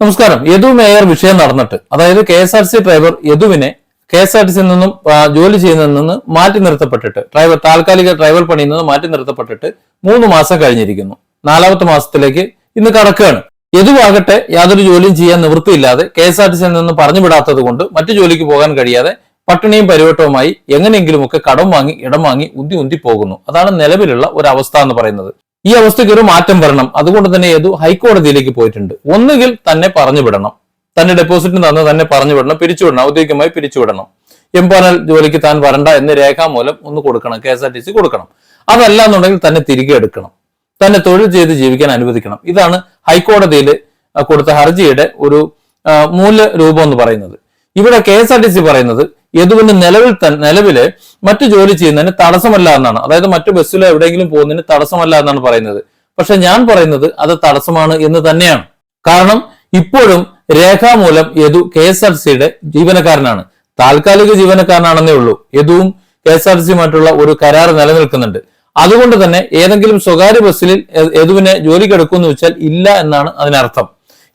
നമസ്കാരം. യദു മേയർ വിഷയം നടന്നിട്ട് അതായത് K S R C driver യദുവിനെ K S R T സിയിൽ നിന്നും ജോലി ചെയ്യുന്നതിൽ നിന്ന് മാറ്റി നിർത്തപ്പെട്ടിട്ട് ഡ്രൈവർ താൽക്കാലിക ഡ്രൈവർ പണിയിൽ നിന്ന് മാറ്റി നിർത്തപ്പെട്ടിട്ട് മൂന്ന് മാസം കഴിഞ്ഞിരിക്കുന്നു. നാലാമത്തെ മാസത്തിലേക്ക് ഇന്ന് കടക്കുകയാണ്. യദുവാകട്ടെ യാതൊരു ജോലിയും ചെയ്യാൻ നിവൃത്തിയില്ലാതെ കെ എസ് ആർ ടി സിയിൽ നിന്ന് പറഞ്ഞു വിടാത്തത് കൊണ്ട് മറ്റു ജോലിക്ക് പോകാൻ കഴിയാതെ പട്ടിണിയും പരിവട്ടവുമായി എങ്ങനെയെങ്കിലുമൊക്കെ കടം വാങ്ങി ഇടം വാങ്ങി ഉന്തി ഉന്തി പോകുന്നു. അതാണ് നിലവിലുള്ള ഒരു അവസ്ഥ എന്ന് പറയുന്നത്. ഈ അവസ്ഥയ്ക്ക് ഒരു മാറ്റം വരണം. അതുകൊണ്ട് തന്നെ യദു ഹൈക്കോടതിയിലേക്ക് പോയിട്ടുണ്ട്. ഒന്നുകിൽ തന്നെ പറഞ്ഞു വിടണം. തന്നെ ഡെപ്പോസിറ്റിന് തന്ന് തന്നെ പറഞ്ഞു വിടണം. പിരിച്ചുവിടണം ഔദ്യോഗികമായി പിരിച്ചുവിടണം എംപാനൽ ജോലിക്ക് താൻ വരണ്ട എന്ന് രേഖാമൂലം ഒന്ന് കൊടുക്കണം. K S R T C കൊടുക്കണം. അതല്ല എന്നുണ്ടെങ്കിൽ തന്നെ തിരികെ എടുക്കണം. തന്നെ തൊഴിൽ ചെയ്ത് ജീവിക്കാൻ അനുവദിക്കണം. ഇതാണ് ഹൈക്കോടതിയിൽ കൊടുത്ത ഹർജിയുടെ ഒരു മൂല രൂപം എന്ന് പറയുന്നത്. ഇവിടെ K S R T C പറയുന്നത് യദുവിന് നിലവിൽ നിലവിൽ മറ്റു ജോലി ചെയ്യുന്നതിന് തടസ്സമല്ല എന്നാണ്. അതായത് മറ്റു ബസ്സിലോ എവിടെയെങ്കിലും പോകുന്നതിന് തടസ്സമല്ല എന്നാണ് പറയുന്നത്. പക്ഷെ ഞാൻ പറയുന്നത് അത് തടസ്സമാണ് എന്ന് തന്നെയാണ്. കാരണം ഇപ്പോഴും രേഖാമൂലം യദു കെ എസ് ആർ സിയുടെ ജീവനക്കാരനാണ്. താൽക്കാലിക ജീവനക്കാരനാണെന്നേ ഉള്ളൂ. യദുവും കെ എസ് ആർ സിയുമായിട്ടുള്ള ഒരു കരാർ നിലനിൽക്കുന്നുണ്ട്. അതുകൊണ്ട് തന്നെ ഏതെങ്കിലും സ്വകാര്യ ബസ്സിൽ യദുവിനെ ജോലിക്കെടുക്കുമെന്ന് വെച്ചാൽ ഇല്ല എന്നാണ് അതിനർത്ഥം.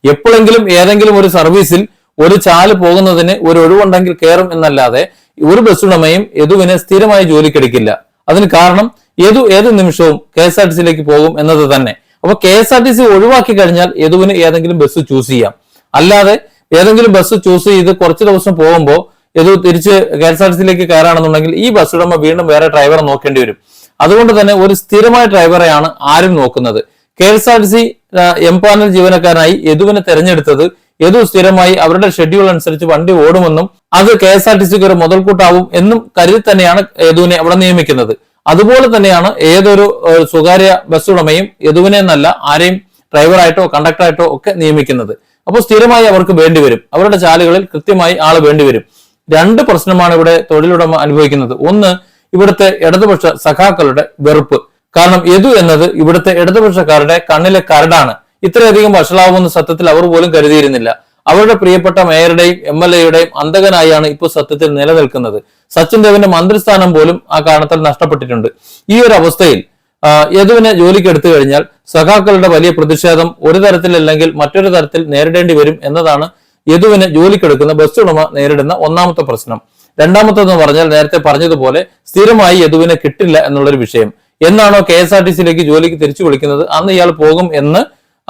എപ്പോഴെങ്കിലും ഏതെങ്കിലും ഒരു സർവീസിൽ ഒരു ചാൽ പോകുന്നതിന് ഒരു ഒഴിവുണ്ടെങ്കിൽ കയറും എന്നല്ലാതെ ഒരു ബസ് ഉടമയും യദുവിനെ സ്ഥിരമായി ജോലിക്കെടുക്കില്ല. അതിന് കാരണം യദു ഏത് നിമിഷവും കെ എസ് ആർ ടി സിയിലേക്ക് പോകും എന്നത് തന്നെ. അപ്പൊ K S R T C ഒഴിവാക്കി കഴിഞ്ഞാൽ യദുവിന് ഏതെങ്കിലും ബസ് ചൂസ് ചെയ്യാം. അല്ലാതെ ഏതെങ്കിലും ബസ് ചൂസ് ചെയ്ത് കുറച്ച് ദിവസം പോകുമ്പോൾ യദു തിരിച്ച് കെ എസ് ആർ ടി സിയിലേക്ക് കയറാണെന്നുണ്ടെങ്കിൽ ഈ ബസ് ഉടമ വീണ്ടും വേറെ ഡ്രൈവറെ നോക്കേണ്ടി വരും. അതുകൊണ്ട് തന്നെ ഒരു സ്ഥിരമായ ഡ്രൈവറെയാണ് ആരും നോക്കുന്നത്. K S R T C empanel ജീവനക്കാരനായി യദുവിനെ തെരഞ്ഞെടുത്തത് യദു സ്ഥിരമായി അവരുടെ ഷെഡ്യൂൾ അനുസരിച്ച് വണ്ടി ഓടുമെന്നും അത് കെ എസ് ആർ ടി സിക്ക് ഒരു മുതൽക്കൂട്ടാവും എന്നും കരുതി തന്നെയാണ് യദുവിനെ അവിടെ നിയമിക്കുന്നത്. അതുപോലെ തന്നെയാണ് ഏതൊരു സ്വകാര്യ ബസ് ഉടമയും യദുവിനെ എന്നല്ല ആരെയും ഡ്രൈവറായിട്ടോ കണ്ടക്ടറായിട്ടോ ഒക്കെ നിയമിക്കുന്നത്. അപ്പോൾ സ്ഥിരമായി അവർക്ക് വേണ്ടിവരും അവരുടെ ചാലുകളിൽ കൃത്യമായി ആൾ വേണ്ടിവരും രണ്ട് പ്രശ്നമാണ് ഇവിടെ തൊഴിലുടമ അനുഭവിക്കുന്നത്. ഒന്ന് ഇവിടുത്തെ ഇടതുപക്ഷ സഖാക്കളുടെ വെറുപ്പ്. കാരണം യദു എന്നത് ഇവിടുത്തെ ഇടതുപക്ഷക്കാരുടെ കണ്ണിലെ കരടാണ്. ഇത്രയധികം വഷളാവുമെന്ന് സത്യത്തിൽ അവർ പോലും കരുതിയിരുന്നില്ല. അവരുടെ പ്രിയപ്പെട്ട മേയറുടെയും എം എൽ എയുടെയും അന്തകനായാണ് ഇപ്പോൾ സത്യത്തിൽ നിലനിൽക്കുന്നത്. സച്ചിൻ ദേവിന്റെ മന്ത്രിസ്ഥാനം പോലും ആ കാരണത്താൽ നഷ്ടപ്പെട്ടിട്ടുണ്ട്. ഈ ഒരു അവസ്ഥയിൽ യദുവിനെ ജോലിക്ക് എടുത്തു കഴിഞ്ഞാൽ സഖാക്കളുടെ വലിയ പ്രതിഷേധം ഒരു തരത്തിലല്ലെങ്കിൽ മറ്റൊരു തരത്തിൽ നേരിടേണ്ടി വരും എന്നതാണ് യദുവിനെ ജോലിക്കെടുക്കുന്ന ബസ് ഉടമ നേരിടുന്ന ഒന്നാമത്തെ പ്രശ്നം. രണ്ടാമത്തെന്ന് പറഞ്ഞാൽ നേരത്തെ പറഞ്ഞതുപോലെ സ്ഥിരമായി യദുവിനെ കിട്ടില്ല എന്നുള്ളൊരു വിഷയം. എന്നാണോ കെ എസ് ആർ ടി സിയിലേക്ക് ജോലിക്ക് തിരിച്ചു വിളിക്കുന്നത്? അന്ന് ഇയാൾ പോകും എന്ന്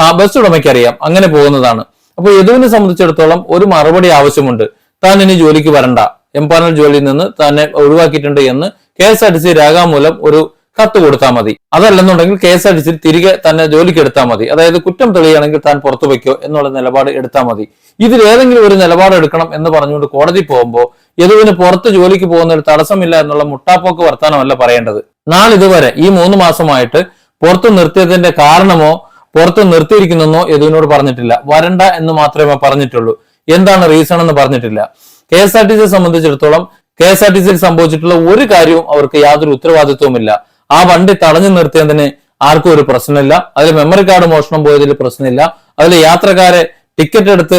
ആ ബസ് ഉടമയ്ക്ക് അറിയാം അങ്ങനെ പോകുന്നതാണ്. അപ്പോൾ യദുവിനെ സംബന്ധിച്ചിടത്തോളം ഒരു മറുപടി ആവശ്യമുണ്ട്. താൻ ഇനി ജോലിക്ക് വരണ്ട. എംപാനൽ ജോലിയിൽ നിന്ന് തന്നെ ഒഴിവാക്കിയിട്ടുണ്ട് എന്ന് K S R T C രാഗാമൂലം ഒരു കത്ത് കൊടുത്താൽ മതി. അതല്ലെന്നുണ്ടെങ്കിൽ K S R T C തിരികെ തന്നെ ജോലിക്ക് എടുത്താൽ മതി. അതായത് കുറ്റം തെളിയുകയാണെങ്കിൽ താൻ പുറത്തു വയ്ക്കോ എന്നുള്ള നിലപാട് എടുത്താൽ മതി. ഇതിൽ ഏതെങ്കിലും ഒരു നിലപാട് എടുക്കണം എന്ന് പറഞ്ഞുകൊണ്ട് കോടതി പോകുമ്പോൾ യദുവിന് പുറത്ത് ജോലിക്ക് പോകുന്ന ഒരു തടസ്സമില്ല എന്നുള്ള മുട്ടാപ്പോക്ക് വർത്താനമല്ല പറയേണ്ടത്. നാളിതുവരെ ഈ മൂന്ന് മാസമായിട്ട് പുറത്തു നിർത്തിയതിന്റെ കാരണമോ പുറത്ത് നിർത്തിയിരിക്കുന്നോ യദുവിനോട് പറഞ്ഞിട്ടില്ല. വരണ്ട എന്ന് മാത്രമേ പറഞ്ഞിട്ടുള്ളൂ. എന്താണ് റീസൺ എന്ന് പറഞ്ഞിട്ടില്ല. കെ എസ് ആർ ടി സിയെ സംബന്ധിച്ചിടത്തോളം കെ എസ് ആർ ടി സിയിൽ സംഭവിച്ചിട്ടുള്ള ഒരു കാര്യവും അവർക്ക് യാതൊരു ഉത്തരവാദിത്വവുമില്ല. ആ വണ്ടി തടഞ്ഞു നിർത്തിയതിന് ആർക്കും ഒരു പ്രശ്നമില്ല. അതിൽ മെമ്മറി കാർഡ് മോഷണം പോയതിൽ പ്രശ്നമില്ല. അതിൽ യാത്രക്കാരെ ടിക്കറ്റ് എടുത്ത്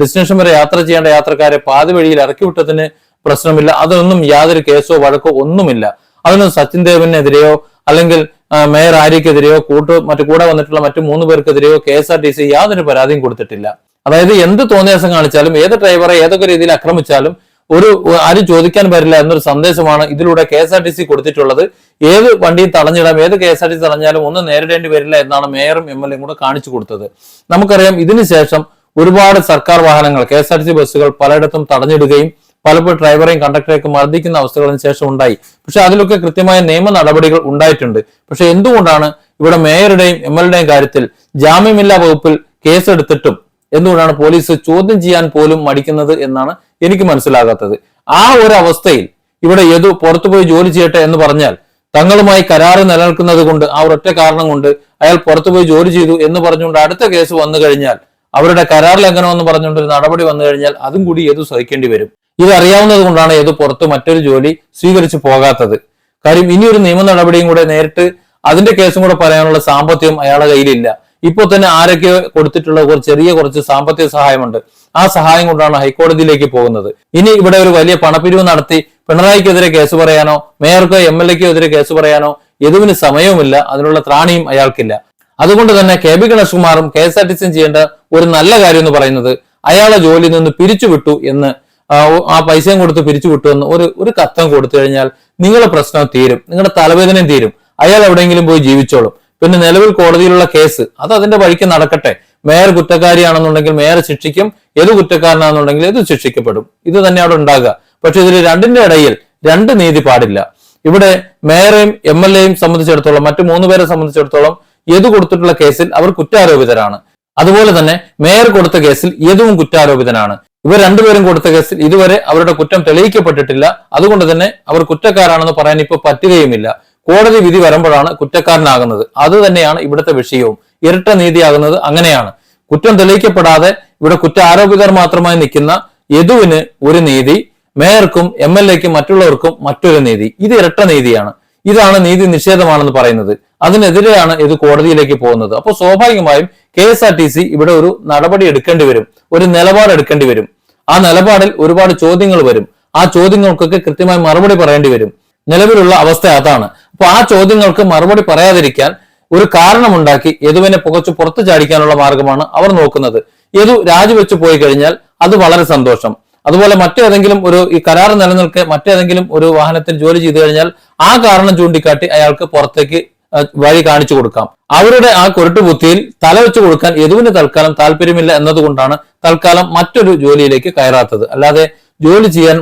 ഡെസ്റ്റിനേഷൻ വരെ യാത്ര ചെയ്യേണ്ട യാത്രക്കാരെ പാതി വഴിയിൽ ഇറക്കി വിട്ടതിന് പ്രശ്നമില്ല. അതൊന്നും യാതൊരു കേസോ വഴക്കോ ഒന്നുമില്ല. അതിനൊന്നും സച്ചിൻ ദേവിനെതിരെയോ അല്ലെങ്കിൽ മേയർ ആര്യക്കെതിരെയോ കൂട്ട് മറ്റു കൂടെ വന്നിട്ടുള്ള മറ്റു മൂന്ന് പേർക്കെതിരെയോ K S R T C യാതൊരു പരാതിയും കൊടുത്തിട്ടില്ല. അതായത് എന്ത് തോന്നിയാസം കാണിച്ചാലും ഏത് ഡ്രൈവറെ ഏതൊക്കെ രീതിയിൽ ആക്രമിച്ചാലും ഒരു ആരും ചോദിക്കാൻ പറ്റില്ല എന്നൊരു സന്ദേശമാണ് ഇതിലൂടെ K S R T C കൊടുത്തിട്ടുള്ളത്. ഏത് വണ്ടിയും തടഞ്ഞിടാം ഏത് K S R T C തടഞ്ഞാലും ഒന്നും നേരിടേണ്ടി വരില്ല എന്നാണ് മേയറും എം എൽ എയും കൂടെ കാണിച്ചു കൊടുത്തത്. നമുക്കറിയാം ഇതിനുശേഷം ഒരുപാട് സർക്കാർ വാഹനങ്ങൾ K S R T C ബസ്സുകൾ പലയിടത്തും തടഞ്ഞിടുകയും പലപ്പോഴും ഡ്രൈവറെയും കണ്ടക്ടറെയൊക്കെ മർദ്ദിക്കുന്ന അവസ്ഥകളും ശേഷം ഉണ്ടായി. പക്ഷെ അതിലൊക്കെ കൃത്യമായ നിയമ നടപടികൾ ഉണ്ടായിട്ടുണ്ട്. പക്ഷെ എന്തുകൊണ്ടാണ് ഇവിടെ മേയറുടെയും എം എൽ കാര്യത്തിൽ ജാമ്യമില്ലാ വകുപ്പിൽ കേസെടുത്തിട്ടും എന്തുകൊണ്ടാണ് പോലീസ് ചോദ്യം ചെയ്യാൻ പോലും മടിക്കുന്നത് എന്നാണ് എനിക്ക് മനസ്സിലാകാത്തത്. ആ ഒരു അവസ്ഥയിൽ ഇവിടെ യദു പുറത്തുപോയി ജോലി ചെയ്യട്ടെ എന്ന് പറഞ്ഞാൽ തങ്ങളുമായി കരാറ് നിലനിൽക്കുന്നത് കൊണ്ട് ആ ഒരൊറ്റ കാരണം കൊണ്ട് അയാൾ പുറത്തുപോയി ജോലി ചെയ്തു എന്ന് പറഞ്ഞുകൊണ്ട് അടുത്ത കേസ് വന്നു കഴിഞ്ഞാൽ അവരുടെ കരാർ ലംഘനം എന്ന് പറഞ്ഞുകൊണ്ട് ഒരു നടപടി വന്നു കഴിഞ്ഞാൽ അതും കൂടി യദു സഹിക്കേണ്ടി വരും. ഇത് അറിയാവുന്നത് കൊണ്ടാണ് ഏത് പുറത്ത് മറ്റൊരു ജോലി സ്വീകരിച്ചു പോകാത്തത്. കാര്യം ഇനി ഒരു നിയമ നടപടിയും കൂടെ നേരിട്ട് അതിന്റെ കേസും കൂടെ പറയാനുള്ള സാമ്പത്തികം അയാളുടെ കയ്യിലില്ല. ഇപ്പോൾ തന്നെ ആരൊക്കെ കൊടുത്തിട്ടുള്ള കുറച്ച് ചെറിയ കുറച്ച് സാമ്പത്തിക സഹായമുണ്ട്. ആ സഹായം കൊണ്ടാണ് ഹൈക്കോടതിയിലേക്ക് പോകുന്നത്. ഇനി ഇവിടെ ഒരു വലിയ പണപ്പിരിവ് നടത്തി പിണറായിക്കെതിരെ കേസ് പറയാനോ മേയർക്കോ എം എൽ എക്കോ എതിരെ കേസ് പറയാനോ എതുവിന് സമയവുമില്ല. അതിനുള്ള ത്രാണിയും അയാൾക്കില്ല. അതുകൊണ്ട് തന്നെ കെ ബി ഗണേഷ്കുമാറും കെ എസ് ആർ ടി സിയും ചെയ്യേണ്ട ഒരു നല്ല കാര്യം എന്ന് പറയുന്നത് അയാളെ ജോലിയിൽ നിന്ന് പിരിച്ചുവിട്ടു എന്ന് ആ, പൈസയും കൊടുത്ത് പിരിച്ചു എന്ന് ഒരു ഒരു കത്തം കൊടുത്തു കഴിഞ്ഞാൽ നിങ്ങളുടെ പ്രശ്നം തീരും. നിങ്ങളുടെ തലവേദനയും തീരും. അയാൾ എവിടെയെങ്കിലും പോയി ജീവിച്ചോളും. പിന്നെ നിലവിൽ കോടതിയിലുള്ള കേസ് അത് അതിന്റെ വഴിക്ക് നടക്കട്ടെ. മേയർ കുറ്റക്കാരിയാണെന്നുണ്ടെങ്കിൽ മേയർ ശിക്ഷിക്കും. ഏത് കുറ്റക്കാരനാണെന്നുണ്ടെങ്കിൽ ഏത് ശിക്ഷിക്കപ്പെടും. ഇത് തന്നെ അവിടെ ഉണ്ടാകുക. പക്ഷെ ഇതിൽ രണ്ടിന്റെ ഇടയിൽ രണ്ട് നീതി പാടില്ല. ഇവിടെ മേയറേയും എം എൽ എയും സംബന്ധിച്ചിടത്തോളം മറ്റു മൂന്ന് പേരെ സംബന്ധിച്ചിടത്തോളം ഏത് കൊടുത്തിട്ടുള്ള കേസിൽ അവർ കുറ്റാരോപിതരാണ്. അതുപോലെ തന്നെ മേയർ കൊടുത്ത കേസിൽ ഏതും കുറ്റാരോപിതനാണ്. ഇവർ രണ്ടുപേരും കൊടുത്ത കേസിൽ ഇതുവരെ അവരുടെ കുറ്റം തെളിയിക്കപ്പെട്ടിട്ടില്ല. അതുകൊണ്ട് തന്നെ അവർ കുറ്റക്കാരാണെന്ന് പറയാൻ ഇപ്പൊ പറ്റുകയുമില്ല. കോടതി വിധി വരുമ്പോഴാണ് കുറ്റക്കാരനാകുന്നത്. അത് തന്നെയാണ് ഇവിടുത്തെ വിഷയവും. ഇരട്ട നീതിയാകുന്നത് അങ്ങനെയാണ്. കുറ്റം തെളിയിക്കപ്പെടാതെ ഇവിടെ കുറ്റാരോപിതർ മാത്രമായി നിൽക്കുന്ന യദുവിന് ഒരു നീതി മേയർക്കും എം എൽ എക്കും മറ്റുള്ളവർക്കും മറ്റൊരു നീതി. ഇത് ഇരട്ട നീതിയാണ്. ഇതാണ് നീതി നിഷേധമാണെന്ന് പറയുന്നത്. അതിനെതിരെയാണ് ഇത് കോടതിയിലേക്ക് പോകുന്നത്. അപ്പോൾ സ്വാഭാവികമായും K S R T C ഇവിടെ ഒരു നടപടി എടുക്കേണ്ടി വരും. ഒരു നിലപാട് എടുക്കേണ്ടി വരും. ആ നിലപാടിൽ ഒരുപാട് ചോദ്യങ്ങൾ വരും. ആ ചോദ്യങ്ങൾക്കൊക്കെ കൃത്യമായി മറുപടി പറയേണ്ടി വരും. നിലവിലുള്ള അവസ്ഥ അതാണ്. അപ്പൊ ആ ചോദ്യങ്ങൾക്ക് മറുപടി പറയാതിരിക്കാൻ ഒരു കാരണമുണ്ടാക്കി യദുവിനെ പുകച്ച് പുറത്തു ചാടിക്കാനുള്ള മാർഗമാണ് അവർ നോക്കുന്നത്. യദു രാജിവെച്ചു പോയി കഴിഞ്ഞാൽ അത് വളരെ സന്തോഷം. അതുപോലെ മറ്റേതെങ്കിലും ഒരു ഈ കരാർ നിലനിൽക്കെ മറ്റേതെങ്കിലും ഒരു വാഹനത്തിൽ ജോലി ചെയ്തു കഴിഞ്ഞാൽ ആ കാരണം ചൂണ്ടിക്കാട്ടി അയാൾക്ക് പുറത്തേക്ക് വഴി കാണിച്ചു കൊടുക്കാം. അവരുടെ ആ കുരുട്ടുബുദ്ധിയിൽ തലവെച്ച് കൊടുക്കാൻ യദുവിന് തൽക്കാലം താല്പര്യമില്ല എന്നതുകൊണ്ടാണ് തൽക്കാലം മറ്റൊരു ജോലിയിലേക്ക് കയറാത്തത്. അല്ലാതെ ജോലി ചെയ്യാൻ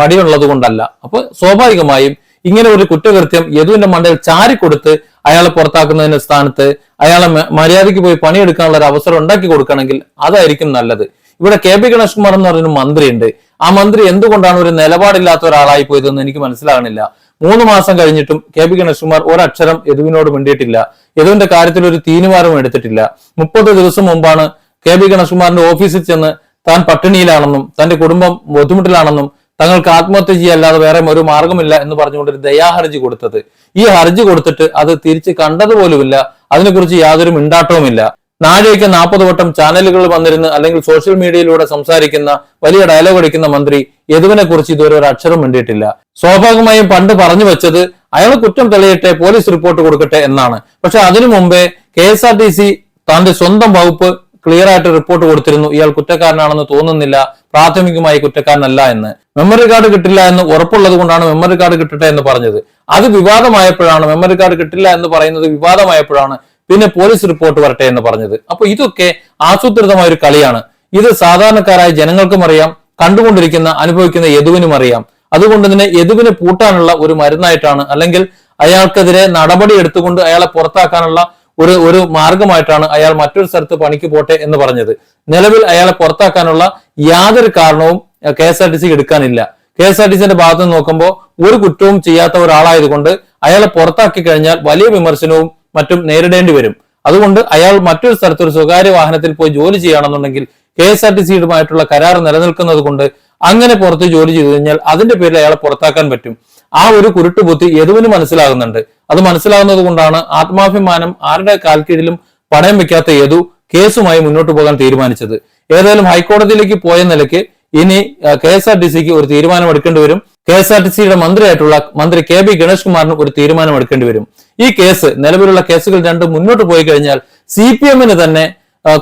മടിയുള്ളത് കൊണ്ടല്ല. അപ്പൊ സ്വാഭാവികമായും ഇങ്ങനെ ഒരു കുറ്റകൃത്യം യദുവിന്റെ മണ്ടയിൽ ചാരിക്കൊടുത്ത് അയാളെ പുറത്താക്കുന്നതിന്റെ സ്ഥാനത്ത് അയാളെ മര്യാദയ്ക്ക് പോയി പണിയെടുക്കാനുള്ള ഒരു അവസരം ഉണ്ടാക്കി കൊടുക്കണമെങ്കിൽ അതായിരിക്കും നല്ലത്. ഇവിടെ കെ പി ഗണേഷ് കുമാർ എന്ന് പറയുന്ന മന്ത്രിയുണ്ട്. ആ മന്ത്രി എന്തുകൊണ്ടാണ് ഒരു നിലപാടില്ലാത്ത ഒരാളായി പോയതെന്ന് എനിക്ക് മനസ്സിലാകണില്ല മൂന്ന് മാസം കഴിഞ്ഞിട്ടും കെ പി ഗണേഷ് കുമാർ ഒരക്ഷരം യദുവിനോട് മിണ്ടിയിട്ടില്ല. യദുവിന്റെ കാര്യത്തിൽ ഒരു തീരുമാനവും എടുത്തിട്ടില്ല. മുപ്പത് ദിവസം മുമ്പാണ് കെ പി ഗണേഷ്കുമാറിന്റെ ഓഫീസിൽ ചെന്ന് താൻ പട്ടിണിയിലാണെന്നും തന്റെ കുടുംബം ബുദ്ധിമുട്ടിലാണെന്നും തങ്ങൾക്ക് ആത്മഹത്യ ചെയ്യല്ലാതെ വേറെ ഒരു മാർഗമില്ല എന്ന് പറഞ്ഞുകൊണ്ട് ഒരു ദയാഹർജി കൊടുത്തത്. ഈ ഹർജി കൊടുത്തിട്ട് അത് തിരിച്ച് കണ്ടതുപോലുമില്ല. അതിനെക്കുറിച്ച് യാതൊരു മിണ്ടാട്ടവുമില്ല. നാഴേക്ക് നാൽപ്പത് വട്ടം ചാനലുകൾ വന്നിരുന്ന് അല്ലെങ്കിൽ സോഷ്യൽ മീഡിയയിലൂടെ സംസാരിക്കുന്ന വലിയ ഡയലോഗ് അടിക്കുന്ന മന്ത്രി യദുവിനെ കുറിച്ച് ഇതുവരെ ഒരു അക്ഷരം മിണ്ടിയിട്ടില്ല. സ്വാഭാവികമായും പണ്ട് പറഞ്ഞു വെച്ചത് അയാൾ കുറ്റം തെളിയട്ടെ പോലീസ് റിപ്പോർട്ട് കൊടുക്കട്ടെ എന്നാണ്. പക്ഷെ അതിനു മുമ്പേ K S R T C തന്റെ സ്വന്തം വകുപ്പ് ക്ലിയർ ആയിട്ട് റിപ്പോർട്ട് കൊടുത്തിരുന്നു. ഇയാൾ കുറ്റക്കാരനാണെന്ന് തോന്നുന്നില്ല. പ്രാഥമികമായി കുറ്റക്കാരനല്ല എന്ന്. മെമ്മറി കാർഡ് കിട്ടില്ല എന്ന് ഉറപ്പുള്ളത് കൊണ്ടാണ് മെമ്മറി കാർഡ് കിട്ടട്ടെ എന്ന് പറഞ്ഞത്. അത് വിവാദമായപ്പോഴാണ് മെമ്മറി കാർഡ് കിട്ടില്ല എന്ന് പറയുന്നത് വിവാദമായപ്പോഴാണ് പിന്നെ പോലീസ് റിപ്പോർട്ട് വരട്ടെ എന്ന് പറഞ്ഞത്. അപ്പൊ ഇതൊക്കെ ആസൂത്രിതമായ ഒരു കളിയാണ്. ഇത് സാധാരണക്കാരായ ജനങ്ങൾക്കും അറിയാം കണ്ടുകൊണ്ടിരിക്കുന്ന അനുഭവിക്കുന്ന യദുവിനും അറിയാം. അതുകൊണ്ട് തന്നെ യദുവിനെ പൂട്ടാനുള്ള ഒരു മരുന്നായിട്ടാണ് അല്ലെങ്കിൽ അയാൾക്കെതിരെ നടപടി എടുത്തുകൊണ്ട് അയാളെ പുറത്താക്കാനുള്ള ഒരു ഒരു മാർഗമായിട്ടാണ് അയാൾ മറ്റൊരു സ്ഥലത്ത് പണിക്ക് പോട്ടെ എന്ന് പറഞ്ഞത്. നിലവിൽ അയാളെ പുറത്താക്കാനുള്ള യാതൊരു കാരണവും K S R T C എടുക്കാനില്ല. K S R T സിന്റെ ഭാഗത്ത് നിന്ന് നോക്കുമ്പോൾ ഒരു കുറ്റവും ചെയ്യാത്ത ഒരാളായതുകൊണ്ട് അയാളെ പുറത്താക്കി കഴിഞ്ഞാൽ വലിയ വിമർശനവും മറ്റും നേരിടേണ്ടി വരും. അതുകൊണ്ട് അയാൾ മറ്റൊരു സ്ഥലത്ത് ഒരു സ്വകാര്യ വാഹനത്തിൽ പോയി ജോലി ചെയ്യുകയാണെന്നുണ്ടെങ്കിൽ കെ എസ് ആർ ടി സിയുമായിട്ടുള്ള കരാർ നിലനിൽക്കുന്നത് കൊണ്ട് അങ്ങനെ പുറത്ത് ജോലി ചെയ്തു കഴിഞ്ഞാൽ അതിന്റെ പേരിൽ അയാളെ പുറത്താക്കാൻ പറ്റും. ആ ഒരു കുരുട്ടുബുദ്ധി യദുവിന് മനസ്സിലാകുന്നുണ്ട്. അത് മനസ്സിലാകുന്നത് കൊണ്ടാണ് ആത്മാഭിമാനം ആരുടെ കാൽക്കീഴിലും പണയം വെക്കാത്ത യദു കേസുമായി മുന്നോട്ട് പോകാൻ തീരുമാനിച്ചത്. ഏതായാലും ഹൈക്കോടതിയിലേക്ക് പോയ നിലയ്ക്ക് ഇനി കെ എസ് ആർ ടി സിക്ക് ഒരു തീരുമാനം എടുക്കേണ്ടി വരും. കെ എസ് ആർ ടി സിയുടെ മന്ത്രിയായിട്ടുള്ള മന്ത്രി കെ ബി ഗണേഷ് കുമാറിന് ഒരു തീരുമാനം എടുക്കേണ്ടി വരും. ഈ കേസ് നിലവിലുള്ള കേസുകൾ രണ്ടും മുന്നോട്ട് പോയി കഴിഞ്ഞാൽ സി പി എമ്മിന് തന്നെ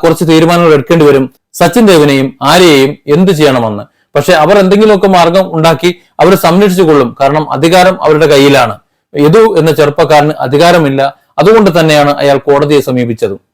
കുറച്ച് തീരുമാനങ്ങൾ എടുക്കേണ്ടി വരും. സച്ചിൻ ദേവിനെയും ആര്യയെയും എന്ത് ചെയ്യണമെന്ന്. പക്ഷെ അവർ എന്തെങ്കിലുമൊക്കെ മാർഗം ഉണ്ടാക്കി അവർ സംരക്ഷിച്ചു കൊള്ളും. കാരണം അധികാരം അവരുടെ കയ്യിലാണ്. യദു എന്ന ചെറുപ്പക്കാരന് അധികാരമില്ല. അതുകൊണ്ട് തന്നെയാണ് അയാൾ കോടതിയെ സമീപിച്ചതും.